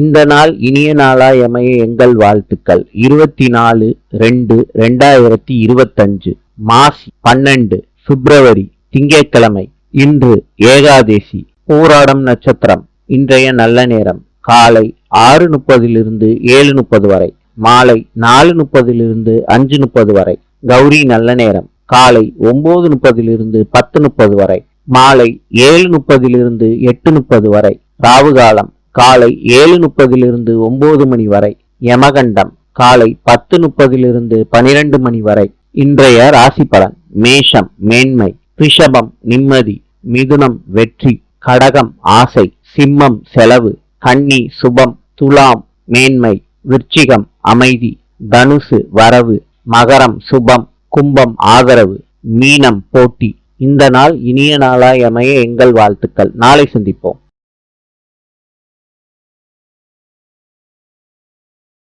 இந்த நாள் இனிய நாளாய் அமைய எங்கள் வாழ்த்துக்கள். இருபத்தி நாலு ரெண்டு ரெண்டாயிரத்தி இருபத்தஞ்சு மார்ச் பன்னெண்டு பிப்ரவரி திங்கட்கிழமை இன்று ஏகாதேசி பூராடம் நட்சத்திரம். இன்றைய நல்ல நேரம். காலை ஆறு முப்பதிலிருந்து ஏழு முப்பது வரை. மாலை நாலு முப்பதிலிருந்து அஞ்சு முப்பது வரை. கௌரி நல்ல நேரம். காலை ஒன்பது முப்பதிலிருந்து பத்து முப்பது வரை. மாலை ஏழு முப்பதிலிருந்து எட்டு முப்பது வரை. ராவுகாலம் காலை ஏழு முப்பதிலிருந்து ஒன்பது மணி வரை. யமகண்டம் காலை பத்து முப்பதிலிருந்து பனிரெண்டு மணி வரை. இன்றைய ராசி பலன் மேஷம் மேன்மை ரிஷபம் நிம்மதி மிதுனம் வெற்றி கடகம் ஆசை சிம்மம் செலவு கன்னி சுபம் துலாம் மேன்மை விருச்சிகம் அமைதி தனுசு வரவு மகரம் சுபம் கும்பம் ஆதரவு மீனம் போட்டி. இந்த நாள் இனிய நாளாய் அமைய எங்கள் வாழ்த்துக்கள். நாளை சந்திப்போம்.